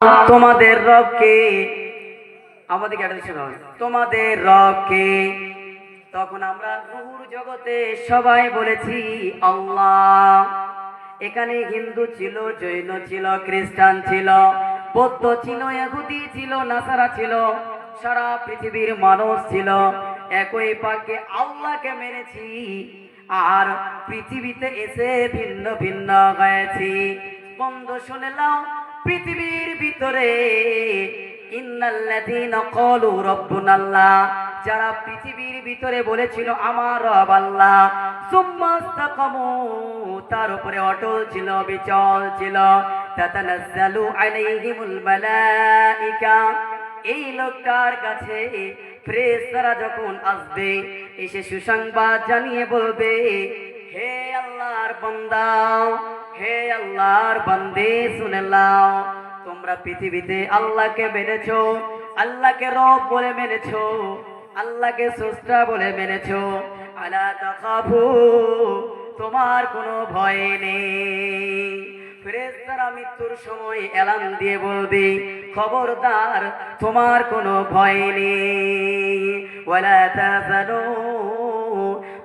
তোমাদের রবকে শোনো তোমাদের রবকে, তখন আমরা রুহুর জগতে সবাই বলেছি, আল্লাহ। এখানে হিন্দু ছিল, জৈন ছিল, খ্রিস্টান ছিল, বৌদ্ধ ছিল, ইহুদি ছিল, নাসারা ছিল, সারা পৃথিবীর মানুষ ছিল। একই পাকে আল্লাহকে মেনেছি, আর পৃথিবীতে এসে ভিন্ন ভিন্ন হয়েছি। বন্ধ শুনে নাও পৃথিবীর ভিতরে। যারা পৃথিবীর ভিতরে বলেছিল, আমার তার উপরে অটল ছিল, বিচল ছিল। এই লোকটার কাছে ফ্রেশতারা যখন আসবে, এসে সুসংবাদ জানিয়ে বলবে, হে আল্লাহর বান্দা হে আল্লাহর বান্দে, শুনে লাও তোমরা পৃথিবীতে আল্লাহকে মেনেছো, আল্লাহকে রব বলে মেনেছো, আল্লাহকে স্রষ্টা বলে মেনেছো। আলা তাকাফু তোমার কোনো ভয় নেই। ফেরেশতারা মৃত্যুর সময় এলান দিয়ে বলবে, খবরদার, তোমার কোনো ভয় নেই। ওয়ালা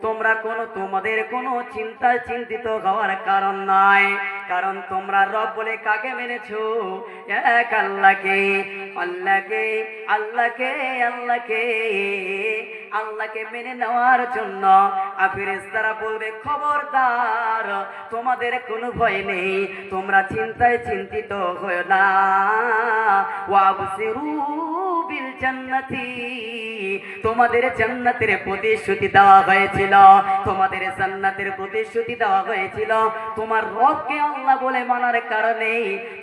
তোমরা কোনো, তোমাদের কোনো চিন্তায় চিন্তিত হওয়ার কারণ নয় কারণ তোমরা রব বলে কাকে মেনেছো? এক আল্লাহকে আল্লাহকে আল্লাহকে আল্লাহকে আল্লাহকে মেনে নেওয়ার জন্য। আফিরেস্তারা বলবে, খবরদার, তোমাদের কোনো ভয় নেই, তোমরা চিন্তায় চিন্তিত হয়ে না। ওয়াবসিরু বিল জান্নাতি। তোমাদের জান্নাতের প্রতিশ্রুতি দেওয়া হয়েছিল। তোমাদের জান্নাতের প্রতিশ্রুতি দেওয়া হয়েছিল। তোমার রবকে আল্লাহ বলে মানার কারণে,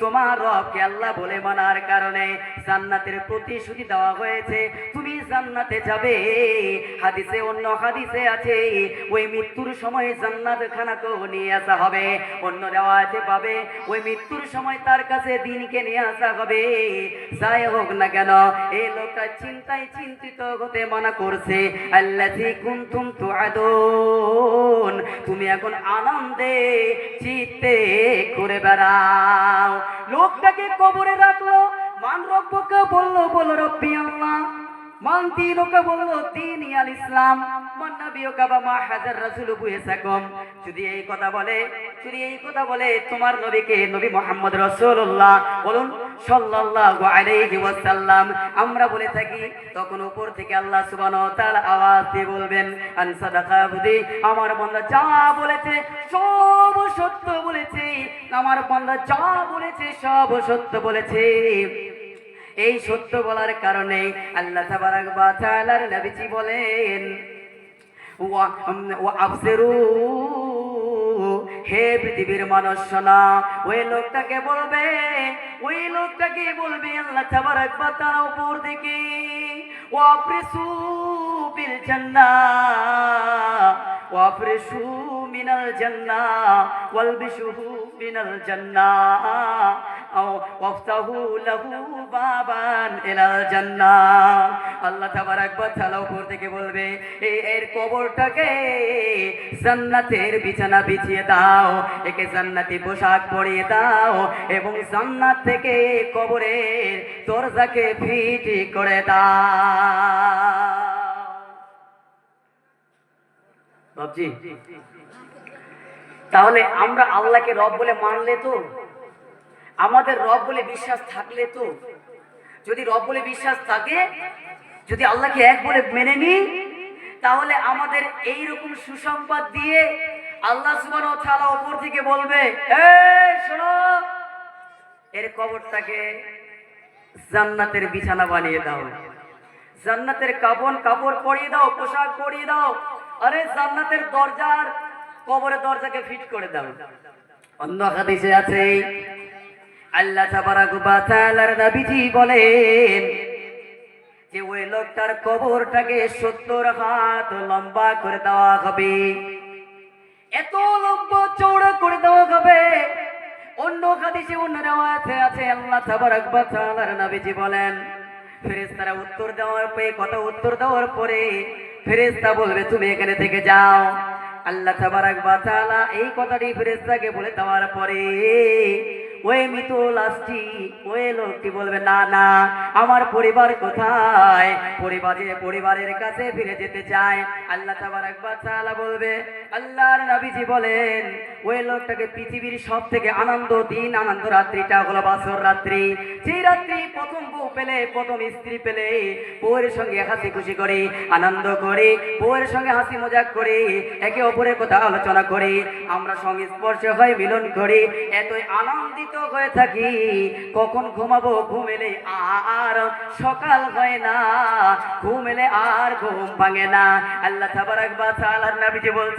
তোমার রবকে আল্লাহ বলে মানার কারণে জান্নাতের প্রতিশ্রুতি দেওয়া হয়েছে। তুমি জান্নাতে যাবে। হাদিসে, অন্য হাদিসে আছে, ওই মৃত্যুর সময় জান্নাত খানাকেও নিয়ে আসা হবে। অন্য রেওয়াজে পাবে, ওই মৃত্যুর সময় তার কাছে দিনকে নিয়ে আসা হবে। যাই হোক না কেন এই লোকটা চিন্তায় চিন্তিত হতে মানা করছে। আল্লাহি কুনতুম তুআদুন, তুমি এখন আনন্দে চিত্তে ঘুরে বেড়াও। লোকটাকে কবরে রাখল, মান রব্বকে বলল, বলো রব্বি আল্লাহ। মান দিনুকা বলল দিন আল ইসলাম যদি এই কথা বলে, যদি এই কথা বলে, তোমার নবীকে নবী বলুন আমরা বলে থাকি, তখন উপর থেকে আল্লাহ তাআলা আওয়াজ দিয়ে বলবেন আমার বান্দা যা বলেছে, সব সত্য বলেছে, আমার বান্দা যা বলেছে, সব সত্য বলেছে। এই সত্য বলার কারণে আল্লাহ তাবারাক ওয়া তাআলার নবীজি বলেন, ওয়া আফসিরু, হে পৃথিবীর মানুষ শোনা ওই লোকটাকে বলবে, ওই লোকটাকে বলবে, আল্লাহ তাবারাক ওয়া তাআলা উপর দিকে, ওয়া আফরিসু বিল জান্নাহ, ওয়া আফরিসু মিনাল জান্নাহ ওয়ালবিসুহু মিনাল জান্নাহ আও ওয়াফতাহু লাহু বাবান ইলাল আল্লাহ তাবারাক ওয়া তাআলা থেকে বলবে, এই এর কবরটাকে জান্নাতের বিছানা বিছিয়ে দাও, একে জান্নাতি পোশাক পরিয়ে দাও এবং জান্নাত থেকে কবরের দরজাকে ফিট করে দাও। তাহলে আমরা আল্লাহকে রব বলে মানলে তো, আমাদের রব বলে বিশ্বাস থাকলে তো, যদি রব বলে বিশ্বাস থাকে, যদি আল্লাহকে এক বলে মেনে নিই, তাহলে আমাদের এই রকম সুসংবাদ দিয়ে আল্লাহ সুবহানাহু ও তাআলা ওপর থেকে বলবে শোনো, এর কবরটাকে জান্নাতের বিছানা বানিয়ে দাও। জান্নাতের কাপড় কাপড় পরিয়ে দাও, পোশাক পরিয়ে দাও আরে জান্নাতের দরজার কবরের দরজাকে ফিট করে দাও। অন্য হাদিসে আছে, আল্লাহ তাবারাক ওয়া তাআলার নবীজি বলেন যে ওই লোকটার কবরটাকে সত্তর হাত লম্বা করে দেওয়া হবে। এত লম্বা চৌড়া করে দেওয়া হবে। অন্য হাদিসে অন্য রেওয়ায়াতে আছে, আল্লাহ তাবারাক ওয়া তাআলার নবীজি বলেন, ফেরেশতারা উত্তর দেওয়ার পরে, কথা উত্তর দেওয়ার পরে ফেরেশতা বলবে, তুমি এখানে থেকে যাও। আল্লাহ তাবারাক তাআলা এই কথাটি ফেরেস্তাকে বলে দেওয়ার পরে ওই মৃত লাশটি ওই লোকটি বলবে, না না, আমার পরিবার কোথায়? পরিবারে, পরিবারের কাছে ফিরে যেতে চায়। আল্লাহ তাআলা বলবে, আল্লাহর নবীজি বলেন, ওই লোকটাকে পৃথিবীর সব থেকে আনন্দ দিন, আনন্দ রাত্রিটা হলো বাসর রাত্রি। যে রাত্রি প্রথম বউ পেলে, প্রথম স্ত্রী পেলে, বউয়ের সঙ্গে হাসি খুশি করে, আনন্দ করে, বউয়ের সঙ্গে হাসি মজাক করে, একে অপরের কথা আলোচনা করে, আমরা সংস্পর্শ হয়ে মিলন করি, এতই আনন্দিত হয়ে থাকি, কখন ঘুমাবো ঘুমেলে আর সকাল হয় না ঘুমেলে আর ঘুম ভাঙে না। আল্লাহ তাবারাক একবার তাআলার নবীজি বলছে